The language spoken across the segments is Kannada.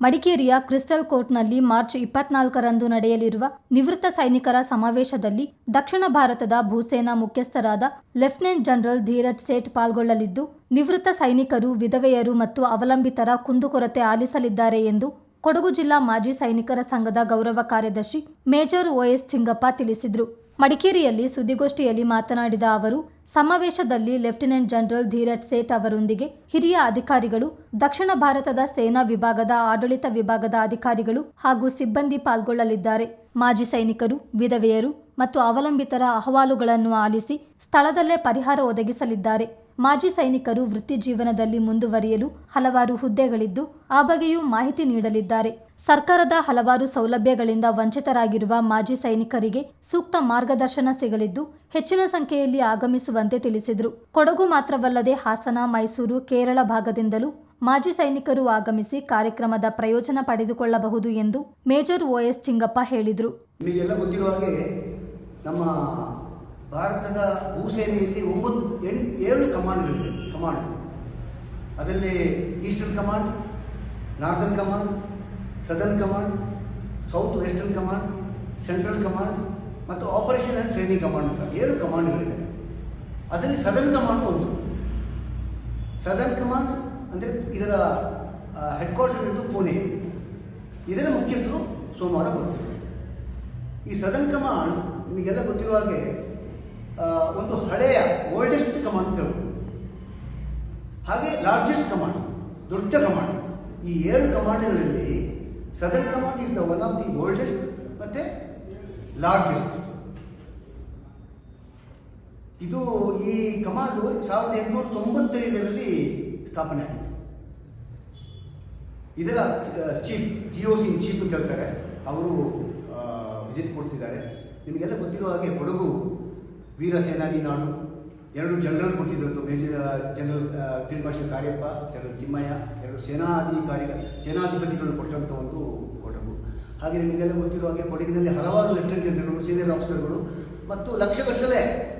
ಮಡಿಕೇರಿಯ ಕ್ರಿಸ್ಟಲ್ ಕೋರ್ಟ್ನಲ್ಲಿ ಮಾರ್ಚ್ ಇಪ್ಪತ್ನಾಲ್ಕರಂದು ನಡೆಯಲಿರುವ ನಿವೃತ್ತ ಸೈನಿಕರ ಸಮಾವೇಶದಲ್ಲಿ ದಕ್ಷಿಣ ಭಾರತದ ಭೂಸೇನಾ ಮುಖ್ಯಸ್ಥರಾದ ಲೆಫ್ಟಿನೆಂಟ್ ಜನರಲ್ ಧೀರಜ್ ಸೇಠ್ ಪಾಲ್ಗೊಳ್ಳಲಿದ್ದು, ನಿವೃತ್ತ ಸೈನಿಕರು, ವಿಧವೆಯರು ಮತ್ತು ಅವಲಂಬಿತರ ಕುಂದುಕೊರತೆ ಆಲಿಸಲಿದ್ದಾರೆ ಎಂದು ಕೊಡಗು ಜಿಲ್ಲಾ ಮಾಜಿ ಸೈನಿಕರ ಸಂಘದ ಗೌರವ ಕಾರ್ಯದರ್ಶಿ ಮೇಜರ್ ಓಎಸ್ ಚಿಂಗಪ್ಪ ತಿಳಿಸಿದರು. ಮಡಿಕೇರಿಯಲ್ಲಿ ಸುದ್ದಿಗೋಷ್ಠಿಯಲ್ಲಿ ಮಾತನಾಡಿದ ಅವರು, ಸಮಾವೇಶದಲ್ಲಿ ಲೆಫ್ಟಿನೆಂಟ್ ಜನರಲ್ ಧೀರಜ್ ಸೇಠ್ ಅವರೊಂದಿಗೆ ಹಿರಿಯ ಅಧಿಕಾರಿಗಳು, ದಕ್ಷಿಣ ಭಾರತದ ಸೇನಾ ವಿಭಾಗದ ಆಡಳಿತ ವಿಭಾಗದ ಅಧಿಕಾರಿಗಳು ಹಾಗೂ ಸಿಬ್ಬಂದಿ ಪಾಲ್ಗೊಳ್ಳಲಿದ್ದಾರೆ. ಮಾಜಿ ಸೈನಿಕರು, ವಿಧವೆಯರು ಮತ್ತು ಅವಲಂಬಿತರ ಅಹವಾಲುಗಳನ್ನು ಆಲಿಸಿ ಸ್ಥಳದಲ್ಲೇ ಪರಿಹಾರ ಒದಗಿಸಲಿದ್ದಾರೆ. ಮಾಜಿ ಸೈನಿಕರು ವೃತ್ತಿ ಜೀವನದಲ್ಲಿ ಮುಂದುವರಿಯಲು ಹಲವಾರು ಹುದ್ದೆಗಳಿದ್ದು, ಆ ಬಗ್ಗೆಯೂ ಮಾಹಿತಿ ನೀಡಲಿದ್ದಾರೆ. ಸರ್ಕಾರದ ಹಲವಾರು ಸೌಲಭ್ಯಗಳಿಂದ ವಂಚಿತರಾಗಿರುವ ಮಾಜಿ ಸೈನಿಕರಿಗೆ ಸೂಕ್ತ ಮಾರ್ಗದರ್ಶನ ಸಿಗಲಿದ್ದು, ಹೆಚ್ಚಿನ ಸಂಖ್ಯೆಯಲ್ಲಿ ಆಗಮಿಸುವಂತೆ ತಿಳಿಸಿದರು. ಕೊಡಗು ಮಾತ್ರವಲ್ಲದೆ ಹಾಸನ, ಮೈಸೂರು, ಕೇರಳ ಭಾಗದಿಂದಲೂ ಮಾಜಿ ಸೈನಿಕರು ಆಗಮಿಸಿ ಕಾರ್ಯಕ್ರಮದ ಪ್ರಯೋಜನ ಪಡೆದುಕೊಳ್ಳಬಹುದು ಎಂದು ಮೇಜರ್ ಓಎಸ್ ಚಿಂಗಪ್ಪ ಹೇಳಿದರು. ನಮ್ಮ ಭಾರತದ ಭೂಸೇನೆಯಲ್ಲಿ ಒಂಬತ್ತು ಎಂಟು ಏಳು ಕಮಾಂಡ್ಗಳಿವೆ. ಕಮಾಂಡ್. ಅದರಲ್ಲಿ eastern command northern command, southern command, south western command, central command ಮತ್ತು ಆಪರೇಷನ್ ಆ್ಯಂಡ್ ಟ್ರೈನಿಂಗ್ ಕಮಾಂಡ್ ಅಂತ ಏಳು ಕಮಾಂಡ್ಗಳಿದೆ ಅದರಲ್ಲಿ ಸದರ್ನ್ ಕಮಾಂಡ್ ಒಂದು. ಸದರ್ನ್ ಕಮಾಂಡ್ ಅಂದರೆ ಇದರ ಹೆಡ್ ಕ್ವಾರ್ಟರ್ ಇರೋದು ಪುಣೆ. ಇದರ ಮುಖ್ಯಸ್ಥರು ಸೋಮವಾರ ಬರ್ತಾರೆ. ಈ ಸದನ್ ಕಮಾಂಡ್ ನಿಮಗೆಲ್ಲ ಗೊತ್ತಿರುವ ಹಾಗೆ ಒಂದು ಹಳೆಯ ಓಲ್ಡೆಸ್ಟ್ ಕಮಾಂಡ್ ಅಂತ ಹೇಳ್ಬೋದು. ಹಾಗೆ ಲಾರ್ಜೆಸ್ಟ್ ಕಮಾಂಡ್, ದೊಡ್ಡ ಕಮಾಂಡ್. ಈ ಏಳು ಕಮಾಂಡ್ಗಳಲ್ಲಿ southern command is the one of the oldest ಮತ್ತೆ ಲಾರ್ಜೆಸ್ಟ್ ಇದು ಈ ಕಮಾಂಡು ಸಾವಿರದ ಎಂಟುನೂರ ತೊಂಬತ್ತೈದರಲ್ಲಿ ಸ್ಥಾಪನೆ ಆಗಿತ್ತು. ಇದೆಲ್ಲ ಚೀಫ್ ಜಿಒ ಸಿಂಗ್ ಚೀಫ್ ಅಂತ ಹೇಳ್ತಾರೆ. ಅವರು ವಿಸಿಟ್ ಕೊಡ್ತಿದ್ದಾರೆ. ನಿಮಗೆಲ್ಲ ಗೊತ್ತಿರುವ ಹಾಗೆ ಕೊಡಗು ವೀರ ಸೇನಾನಿ ನಾಡು ಎರಡು general ಕೊಟ್ಟಿದ್ದಂತು major general field marshal Cariappa, general Thimayya, ಎರಡು ಸೇನಾಧಿಕಾರಿ ಸೇನಾಧಿಪತಿಗಳು ಕೊಟ್ಟಂಥ ಒಂದು ಕೊಡಗು. ಹಾಗೆ ನಿಮಗೆಲ್ಲ ಗೊತ್ತಿರೋ ಹಾಗೆ ಕೊಡಗಿನಲ್ಲಿ ಹಲವಾರು ಲೆಫ್ಟಿನೆಂಟ್ ಜನರಲ್ಗಳು, ಸೀನಿಯರ್ ಆಫೀಸರ್ಗಳು ಮತ್ತು ಲಕ್ಷಗಟ್ಟಲೆ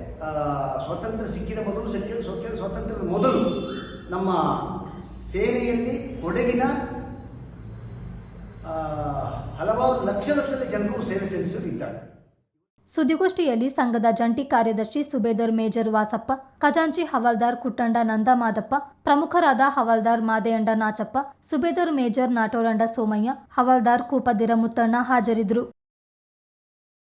ಸ್ವಾತಂತ್ರ್ಯ ಸಿಕ್ಕಿದ ಮೊದಲು ಸಿಕ್ಕಿದ ಸ್ವಾತ- ಸ್ವಾತಂತ್ರ್ಯದ ಮೊದಲು ನಮ್ಮ ಸೇನೆಯಲ್ಲಿ ಕೊಡಗಿನ ಹಲವಾರು ಲಕ್ಷಗಟ್ಟಲೆ ಜನರು ಸೇವೆ ಸಲ್ಲಿಸಲು ಇದ್ದಾರೆ. ಸುದ್ದಿಗೋಷ್ಠಿಯಲ್ಲಿ ಸಂಘದ ಜಂಟಿ ಕಾರ್ಯದರ್ಶಿ ಸುಬೇದರ್ ಮೇಜರ್ ವಾಸಪ್ಪ, ಖಜಾಂಚಿ ಹವಾಲ್ದಾರ್ ಕುಟ್ಟಂಡ ನಂದಮಾದಪ್ಪ, ಪ್ರಮುಖರಾದ ಹವಾಲ್ದಾರ್ ಮಾದೆಯಂಡ ನಾಚಪ್ಪ, ಸುಬೇದರ್ ಮೇಜರ್ ನಾಟೋರಂಡ ಸೋಮಯ್ಯ, ಹವಾಲ್ದಾರ್ ಕೂಪದಿರ ಮುತ್ತಣ್ಣ ಹಾಜರಿದ್ದರು.